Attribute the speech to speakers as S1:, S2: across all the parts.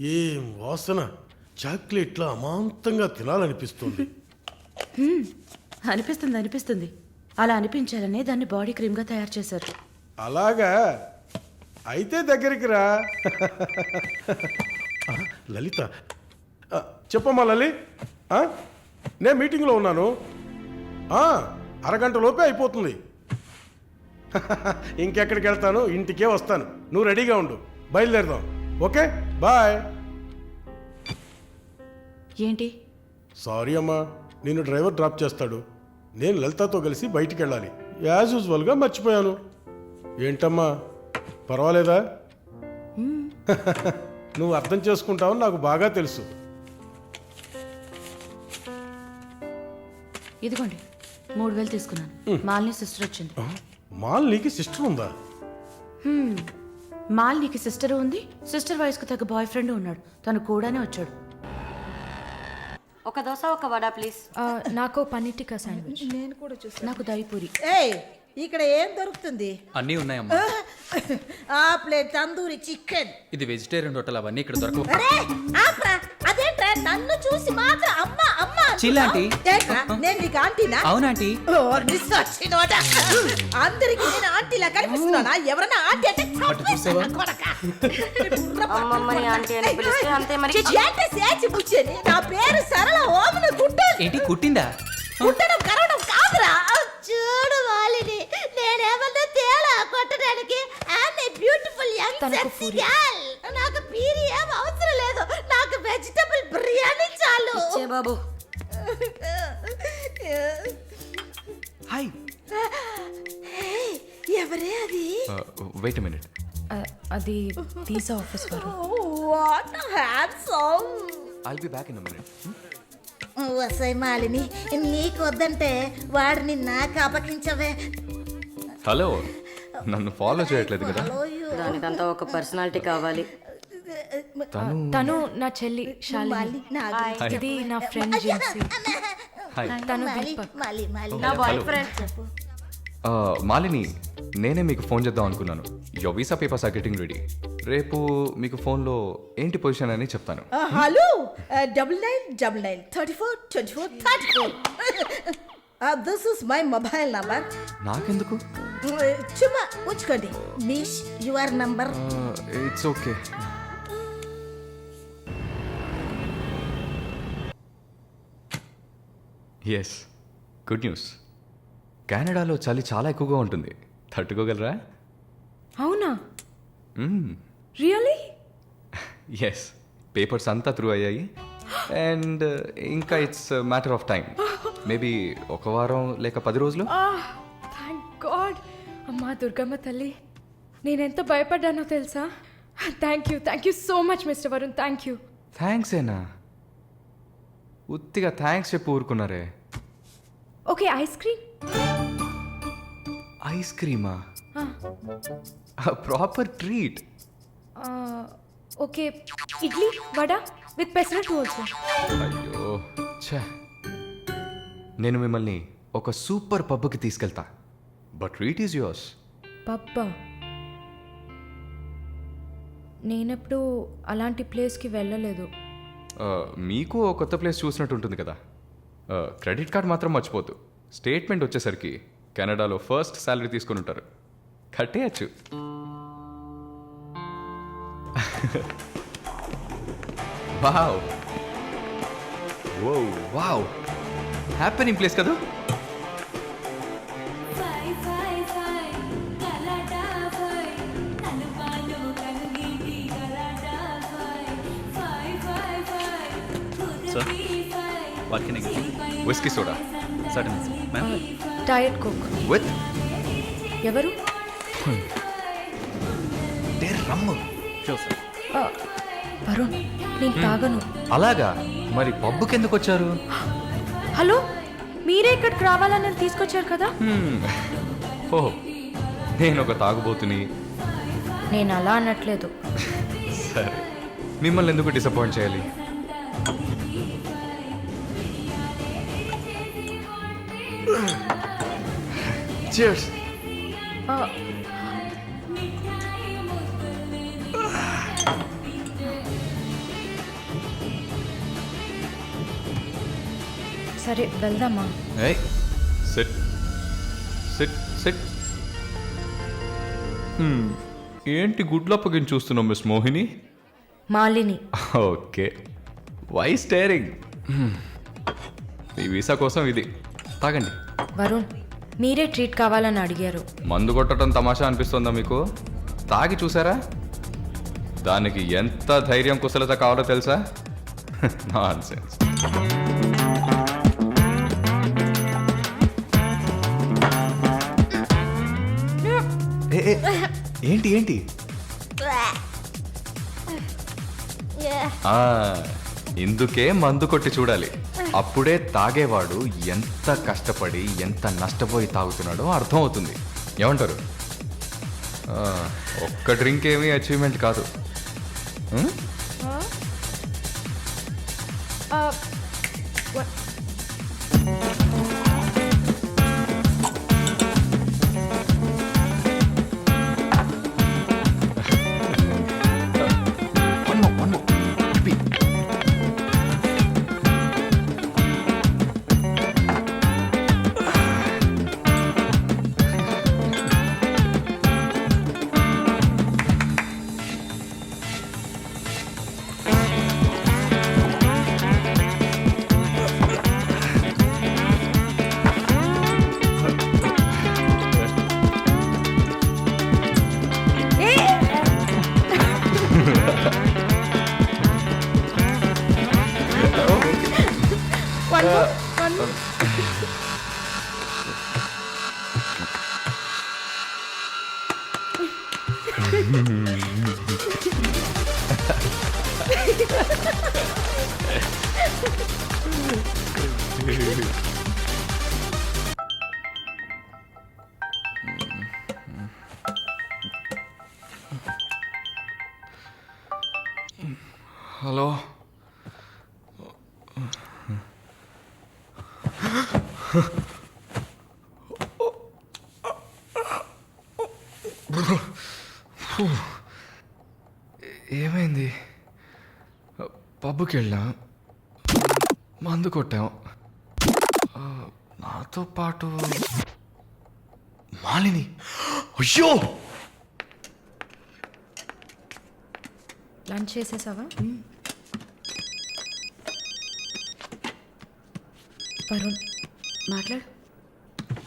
S1: ఏం వాసన? చాక్లెట్లా అమాంతంగా తినాలనిపిస్తుంది.
S2: అనిపిస్తుంది అనిపిస్తుంది. అలా అనిపించాలనే దాన్ని బాడీ క్రీమ్గా తయారు చేశారు.
S1: అలాగా? అయితే దగ్గరికి రా. లలిత. చెప్పమ్మా లలి? నేను మీటింగ్లో ఉన్నాను. ఆ, అరగంట లోపే అయిపోతుంది. ఇంకెక్కడికి వెళ్తాను? ఇంటికే వస్తాను. నువ్వు రెడీగా ఉండు. బయలుదేరదాం. Okay bye.
S2: ఏంటి?
S1: సారీ అమ్మా నేను డ్రైవర్ డ్రాప్ చేస్తాడు. నేను లలితతో కలిసి బయటికి వెళ్ళాలి. యాజ్ యూజువల్గా మర్చిపోయాను. ఏంటమ్మా పర్వాలేదా? నువ్వు అర్థం చేసుకుంటావని నాకు బాగా తెలుసు.
S2: ఇదిగోండి మూడు వేలు తీసుకున్నాను. మాలిని సిస్టర్ వచ్చింది.
S1: ఆ, మాలినికి సిస్టర్ ఉందా?
S2: హ్మ్. మాలినికి సిస్టర్ ఉంది? సిస్టర్ వయసుకు తగ్గ బాయ్ ఫ్రెండ్ ఉన్నాడు. తను కూడానే వచ్చాడు.
S3: ఒక దోశ ఒక వడ ప్లీజ్
S4: నాకు పన్నీర్ టిక్కా శాండ్విచ్
S5: నేను కూడా చూసాను
S2: నాకు దయపూరి
S5: ఏయ్ ఇక్కడ ఏం దొరుకుతుంది?
S6: అన్నీ ఉన్నాయమ్మా.
S5: ఆ ప్లేట్ తందూరి చికెన్.
S6: ఇది వెజిటేరియన్ హోటల్ అవన్నీ ఇక్కడ దొరకవు.
S5: అరే ఆప్రా. అదేంట్రా నన్ను చూసి మాత్రం అమ్మ అమ్మ
S6: చిల్ ఆంటీ.
S5: ఏంట్రా నేను నీకు ఆంటీనా
S6: అవునాంటీ
S5: ఓ, నిస్సొచ్చినోడ. అందరికి నేను ఆంటీలా కనిపిస్తున్నానా ఎవరన్నా ఆంటీ అంటే చంపేస్తాను, కొడకా.
S3: అమ్మమ్మని ఆంటీ అని పిలిస్తే అంతే మరి.
S5: ఏంటి సేచి బుచ్చేది? నా పేరు సరళ ఓమన గుడ్డ
S6: ఏంటి కుట్టిందా
S4: వీసా ఆఫీస్ వారు
S5: what handsome
S6: I'll be back in minute
S5: వసై Malini నీకు వద్దంటే వాడిని నాకు అపకించవే
S6: హలో నన్ను ఫాలో చేయట్లేదు కదా?
S3: దానికంతా ఒక పర్సనాలిటీ కావాలి.
S6: తను
S4: తను నా చెల్లి శాలిని. ఇది నా ఫ్రెండ్ జిన్సీ తను
S5: మాలి
S4: దీపక్.
S3: నా బాయ్ ఫ్రెండ్
S6: మాలిని నేనే మీకు ఫోన్ చేద్దాం అనుకున్నాను. Your visa papers are getting ready రేపు మీకు ఫోన్లో ఏంటి పొజిషన్ అని చెప్తాను.
S5: Hello! Double nine double nine thirty four twenty four thirty four this is my mobile number
S6: నాకెందుకు
S5: చుమ్మా ఉంచుకోండి. మీష్ your number
S6: it's okay yes good news కెనడాలో చలి చాలా ఎక్కువగా ఉంటుంది. తట్టుకోగలరా?
S4: అవునా? రియలీ
S6: ఎస్ పేపర్స్ అంతా త్రూ అయ్యాయి. అండ్ ఇంకా it's matter of time maybe ఒక వారం లేక పది రోజులు?
S4: థ్యాంక్ గాడ్ అమ్మా దుర్గమ్మ తల్లి నేనెంత భయపడ్డానో తెలుసా? Thank you thank you so much mister Varun thank you
S6: thanks ఏనా ఉత్తిగా థ్యాంక్స్ చెప్పి ఊరుకున్నారే.
S4: Okay ice cream
S6: ice క్రీమా? Proper treat.
S4: Okay. Idli vada with pesarattu also.
S6: అయ్యో ఛే. నేను మిమ్మల్ని ఒక సూపర్ పబ్కి తీసుకెళ్తా. But treat is yours.
S4: Pabba? నేనెప్పుడు అలాంటి ప్లేస్కి వెళ్ళలేదు.
S6: మీకు ఓ కొత్త ప్లేస్ చూసినట్టు ఉంటుంది కదా. క్రెడిట్ కార్డ్ మాత్రం మర్చిపోద్దు. స్టేట్మెంట్ వచ్చేసరికి కెనడాలో ఫస్ట్ శాలరీ తీసుకొని ఉంటారు. కట్టేయచ్చు. వావ్. ఓ వావ్. హ్యాపెనింగ్ ప్లేస్ కదా?
S7: You?
S6: Whisky soda
S7: Certainly, ma'am.
S4: Diet coke
S6: with
S4: ఎవరు?
S6: రమ్ము.
S4: ఆ, వరుణ్ నేను తాగను.
S6: అలాగా? మరి పబ్బుకి ఎందుకు వచ్చారు
S4: హలో? మీరే ఇక్కడికి రావాలని నన్ను తీసుకొచ్చారు కదా?
S6: Hmm. ఓ నేను ఒక తాగుబోతుని.
S4: నేను అలా అనట్లేదు.
S6: సరే. మిమ్మల్ని ఎందుకు డిసప్పాయింట్ చేయాలి? Cheers.
S4: Oh. సరే వెళ్దామా?
S6: సిట్ సిట్ సిట్ ఏంటి గుడ్లప్పగిన చూస్తున్నావు miss Mohini?
S4: Malini.
S6: Okay. Why staring me visa కోసం ఇది. తాగండి.
S4: వరుణ్. మీరే ట్రీట్ కావాలని అడిగారు.
S6: మందు కొట్టడం తమాషా అనిపిస్తుందా మీకు? తాగి చూసారా? దానికి ఎంత ధైర్యం కుశలత కావాలో తెలుసా? నాన్ సెన్స్ ఏంటి ఏంటి? ఆ, ఇందుకే మందు కొట్టి చూడాలి. అప్పుడే తాగేవాడు ఎంత కష్టపడి ఎంత నష్టపోయి తాగుతున్నాడో అర్థమవుతుంది. ఏమంటారు? ఆ, ఒక్క డ్రింక్ ఏమీ అచీవ్మెంట్ కాదు. హలో ఏమైంది? పబ్బుకి వెళ్ళాం మందు కొట్టాం. నాతో పాటు మాలిని. అయ్యో!
S4: లంచ్ చేసేసావా? వరుణ్
S2: మాట్లాడు.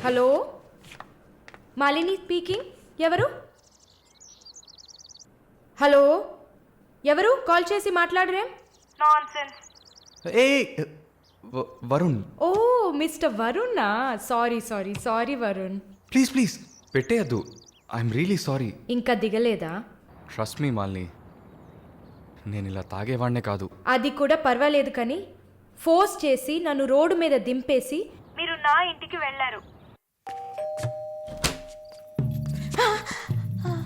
S4: హలో? మాలిని స్పీకింగ్? ఎవరు? హలో ఎవరు? కాల్ చేసి మాట్లాడరేం?
S6: ఏ వరుణ్.
S4: ఓ mister వరుణా? Sorry sorry sorry Varun.
S6: Please please పెట్టేయద్దు. I'm really sorry.
S4: ఇంకా దిగలేదా?
S6: Trust me Malini. నేను ఇలా తాగేవాడినే కాదు.
S4: అది కూడా పర్వాలేదు కానీ ఫోర్స్ చేసి నన్ను రోడ్డు మీద దింపేసి మీరు నా ఇంటికి వెళ్ళారు.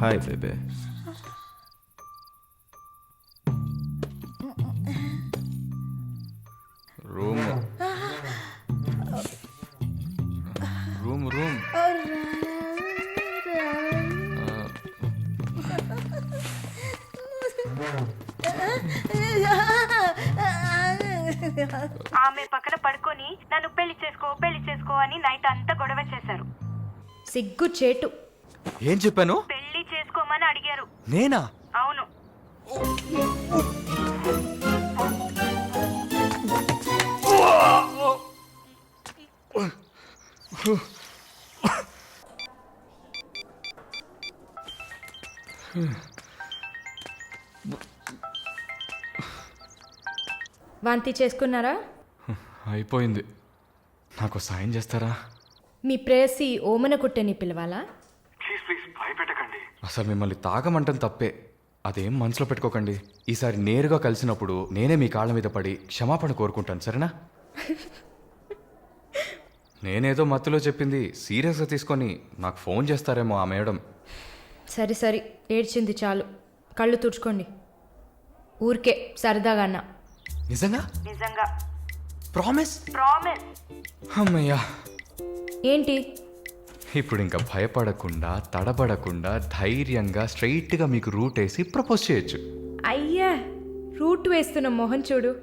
S6: హాయ్ బేబే
S8: అని నైట్ అంతా గొడవ చేశారు.
S4: సిగ్గు చేటు.
S6: ఏం చెప్పాను?
S8: పెళ్ళి చేసుకోమని అడిగారు.
S6: నేనా?
S8: అవును.
S4: వాంతి చేసుకున్నారా?
S6: అయిపోయింది. నాకు సాయం చేస్తారా?
S4: మీ ప్రేయసి ఓమన కుట్టని పిలవాలా?
S6: అసలు మిమ్మల్ని తాగమంటం తప్పే. అదేం మనసులో పెట్టుకోకండి. ఈసారి నేరుగా కలిసినప్పుడు నేనే మీ కాళ్ళ మీద పడి క్షమాపణ కోరుకుంటాను సరేనా? నేనేదో మత్తులో చెప్పింది సీరియస్గా తీసుకొని నాకు ఫోన్ చేస్తారేమో ఆ మేడం.
S4: సరే సరే ఏడ్చింది చాలు. కళ్ళు తుడుచుకోండి. ఊరికే సరదాగా అన్నా.
S6: నిజంగా?
S8: నిజంగా.
S6: ప్రామిస్
S8: ప్రామిస్
S6: అమ్మయ్యా.
S4: ఏంటి?
S6: ఇప్పుడు ఇంకా భయపడకుండా తడబడకుండా ధైర్యంగా స్ట్రైట్గా మీకు రూట్ వేసి ప్రపోజ్ చేయొచ్చు.
S4: అయ్యా రూట్ వేస్తున్న మొహం చూడు.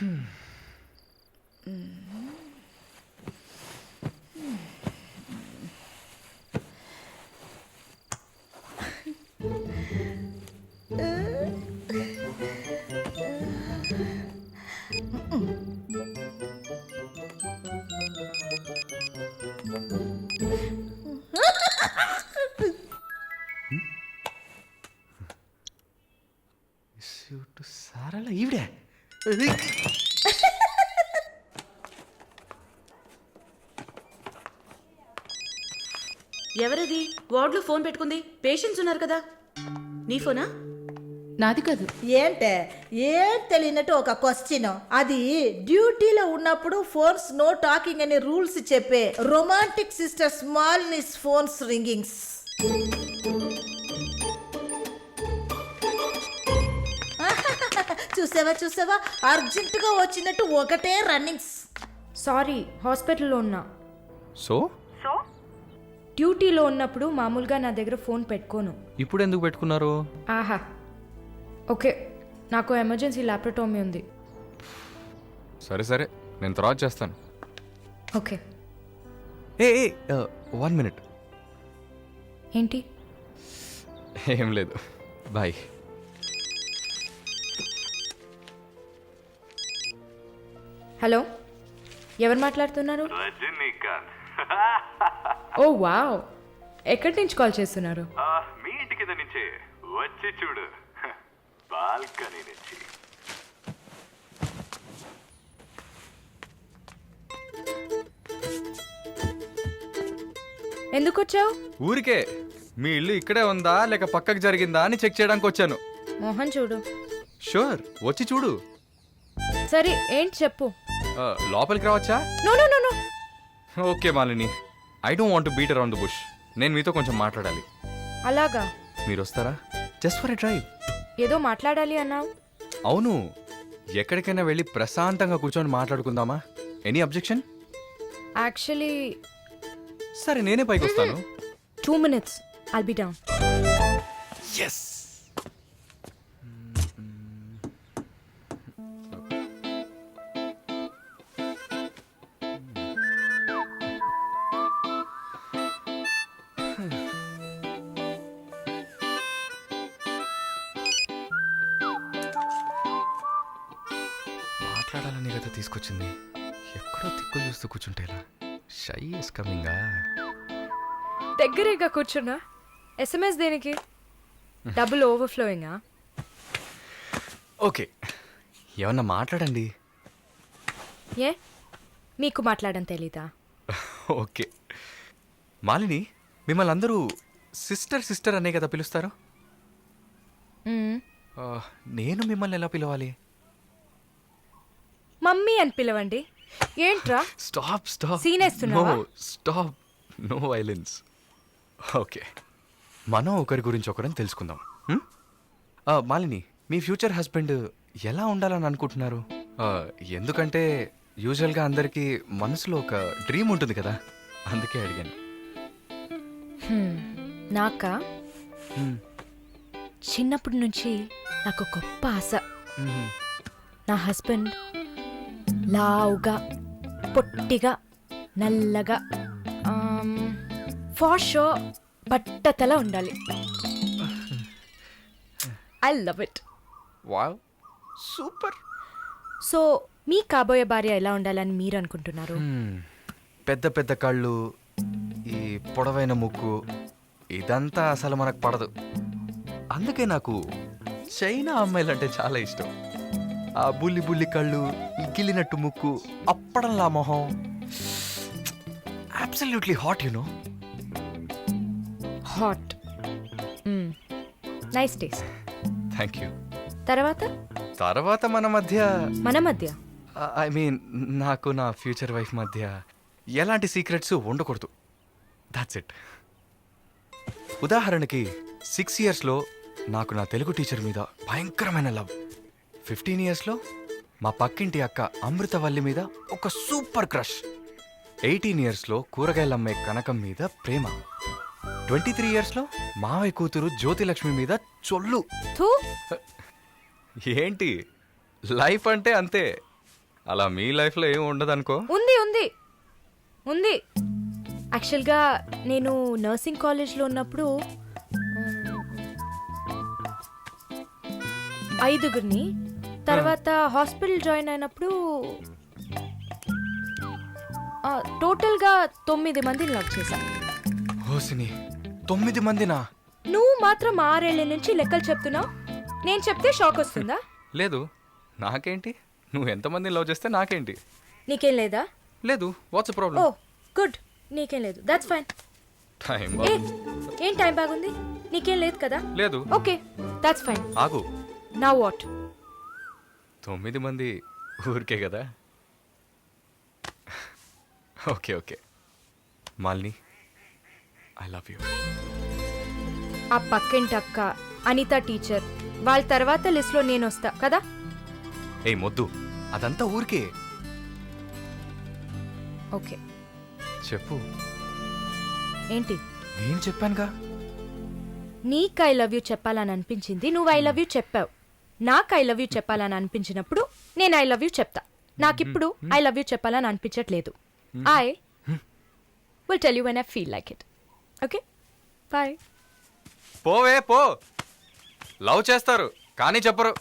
S6: సరళ
S2: ఫోన్ పెట్టుకుంది. పేషెంట్స్ ఉన్నారు కదా. నీ ఫోనా?
S9: నాది కాదు.
S5: ఏంటే? ఏం తెలియనట్టు ఒక క్వశ్చన్ అది డ్యూటీలో ఉన్నప్పుడు ఫోన్స్ నో టాకింగ్ అనే రూల్స్ చెప్పే romantic sister smallness phones ringings. చూసావా చూసావా? అర్జెంటుగా వచ్చినట్టు ఒకటే రన్నింగ్స్.
S4: సారీ హాస్పిటల్లో ఉన్నా.
S6: సో?
S8: సో?
S4: డ్యూటీలో ఉన్నప్పుడు మామూలుగా నా దగ్గర ఫోన్ పెట్టుకోను.
S6: ఇప్పుడు ఎందుకు పెట్టుకున్నారు?
S4: ఆహా. ఓకే. నాకు ఎమర్జెన్సీ ల్యాప్రటోమీ ఉంది.
S6: సరే సరే. నేను తర్వాత చేస్తాను.
S4: ఓకే.
S6: A one minute.
S4: ఏంటి?
S6: ఏం లేదు. బాయ్.
S4: హలో. ఎవరు మాట్లాడుతున్నారు? ఓ వావ్. ఎక్కడి నుంచి కాల్ చేస్తున్నారు?
S10: మీ ఇంటి కింద నుంచే. వచ్చి చూడు. బాల్కనీ నుంచి.
S4: ఎందుకు వచ్చావు
S6: ఊరికే. మీ ఇల్లు ఇక్కడే ఉందా లేక పక్కకు జరిగిందా అని చెక్ చేయడానికి వచ్చాను.
S4: మోహన్ చూడు.
S6: షూర్ వచ్చి చూడు.
S4: సరే ఏంటి చెప్పు.
S6: ఆ, లోపలికి రావచ్చా?
S4: No no no no.
S6: Okay Malini. I don't want beat around the bush నేను మీతో కొంచెం మాట్లాడాలి.
S4: అలాగా?
S6: మీరు వస్తారా జస్ట్ ఫర్ ఎ డ్రైవ్
S4: ఏదో మాట్లాడాలి అన్నావు.
S6: అవును. ఎక్కడికైనా వెళ్ళి ప్రశాంతంగా కూర్చొని మాట్లాడుకుందామా? ఎనీ అబ్జెక్షన్
S4: యాక్చువల్లీ
S6: సరే నేనే పైకి వస్తాను
S4: two minutes I'll be down
S6: yes she is కమింగా
S4: దగ్గరేగా కూర్చున్నా. ఎస్ఎంఎస్ దేనికి? డబుల్ ఓవర్ఫ్లోయింగా
S6: ఓకే ఏమన్నా మాట్లాడండి.
S4: ఏ? మీకు మాట్లాడడం తెలీదా?
S6: ఓకే మాలిని మిమ్మల్ని అందరూ సిస్టర్ సిస్టర్ అనే కదా పిలుస్తారు? నేను మిమ్మల్ని ఎలా పిలవాలి?
S4: మమ్మీ అని పిలవండి. ఏంట్రా?
S6: స్టాప్ స్టాప్
S4: Scene వేస్తున్నావా?
S6: స్టాప్ నో వైలెన్స్ ఓకే మనం ఒకరి గురించి ఒకరం తెలుసుకుందాం. హ్మ్? ఆ, మాలిని మీ ఫ్యూచర్ హస్బెండ్ ఎలా ఉండాలని అనుకుంటున్నారు? ఆ, ఎందుకంటే యూజువల్గా అందరికీ మనసులో ఒక డ్రీమ్ ఉంటుంది కదా? అందుకే అడిగాను.
S4: నాకా?
S6: హ్మ్.
S4: చిన్నప్పటి నుంచి నాకు గొప్ప ఆశ. నా హస్బెండ్ లావుగా పొట్టిగా నల్లగా ఫార్ షో బట్టతల ఉండాలి. I love it
S6: wow super.
S4: So మీ కాబోయే భార్య ఎలా ఉండాలని మీరు అనుకుంటున్నారు.
S6: పెద్ద పెద్ద కళ్ళు ఈ పొడవైన ముక్కు ఇదంతా అసలు మనకు పడదు. అందుకే నాకు చైనా అమ్మాయిలంటే చాలా ఇష్టం. ఆ బుల్లి బుల్లి కళ్ళు ఈ గిల్లినట్టు ముక్కు అప్పడంలా మొహం. Absolutely hot you know
S4: hot nice taste
S6: thank you
S4: తర్వాత?
S6: తర్వాత మన మధ్య
S4: మన మధ్య?
S6: ఐ మీన్ నాకు నా ఫ్యూచర్ వైఫ్ మధ్య ఎలాంటి సీక్రెట్స్ ఉండకూడదు. దాట్స్ ఇట్ ఉదాహరణకి సిక్స్ ఇయర్స్లో నాకు నా తెలుగు టీచర్ మీద భయంకరమైన లవ్ ఫిఫ్టీన్ ఇయర్స్లో మా పక్కింటి అక్క అమృతవల్లి మీద ఒక సూపర్ క్రష్. ఎయిటీన్ ఇయర్స్లో కూరగాయలు అమ్మే కనకం మీద ప్రేమ. ట్వంటీ త్రీ ఇయర్స్లో మావయ్య కూతురు జ్యోతిలక్ష్మి మీద చొల్లు. ఏంటి? లైఫ్ అంటే అంతే. అలా మీ లైఫ్లో ఏం ఉండదు అనుకో
S4: ఉంది ఉంది. ఉంది. యాక్చువల్గా నేను నర్సింగ్ కాలేజ్లో ఉన్నప్పుడు ఐదుగురిని తర్వాత హాస్పిటల్ జాయిన్ అయినప్పుడు టోటల్గా తొమ్మిది మందిని లవ్ చేశాను
S6: హోసిని తొమ్మిది మందినా?
S4: నువ్వు మాత్రం ఆరేళ్ళ నుంచి లెక్కలు చెప్తున్నావు? నేను చెప్తే షాక్ వస్తుందా?
S6: లేదు నాకేంటి? నువ్వు ఎంతమందిని లవ్ చేస్తే నాకేంటి?
S4: నీకేం లేదా?
S6: లేదు వాట్స్
S4: ఓ
S6: ప్రాబ్లం
S4: గుడ్ నీకేం లేదు దట్స్ ఫైన్
S6: టైం
S4: ఏ ఏం టైం బాగుంది? నీకేం లేదు కదా?
S6: లేదు.
S4: ఓకే దట్స్ ఫైన్
S6: ఆగు.
S4: నా వాట్
S6: తొమ్మిది మంది ఊరికే కదా? Okay okay. Malini I love you.
S4: ఆ పక్కింటి అక్క అనిత టీచర్ వాళ్ళ తర్వాత లిస్ట్లో నేను వస్తా కదా?
S6: ఏ మొద్దు. అదంతా ఊరికే.
S4: ఓకే.
S6: చెప్పు.
S4: ఏంటి?
S6: నేను చెప్పానుగా.
S4: నీకు ఐ లవ్ యూ చెప్పాలని అనిపించింది నువ్వు ఐ లవ్ యూ చెప్పావు. నాకు ఐ లవ్ యూ చెప్పాలని అనిపించినప్పుడు నేను ఐ లవ్ యూ చెప్తా. నాకిప్పుడు ఐ లవ్ యూ చెప్పాలని అనిపించట్లేదు. I will tell you when I feel like it okay bye
S6: పోవే పో. లవ్ చేస్తారు కానీ చెప్పరు.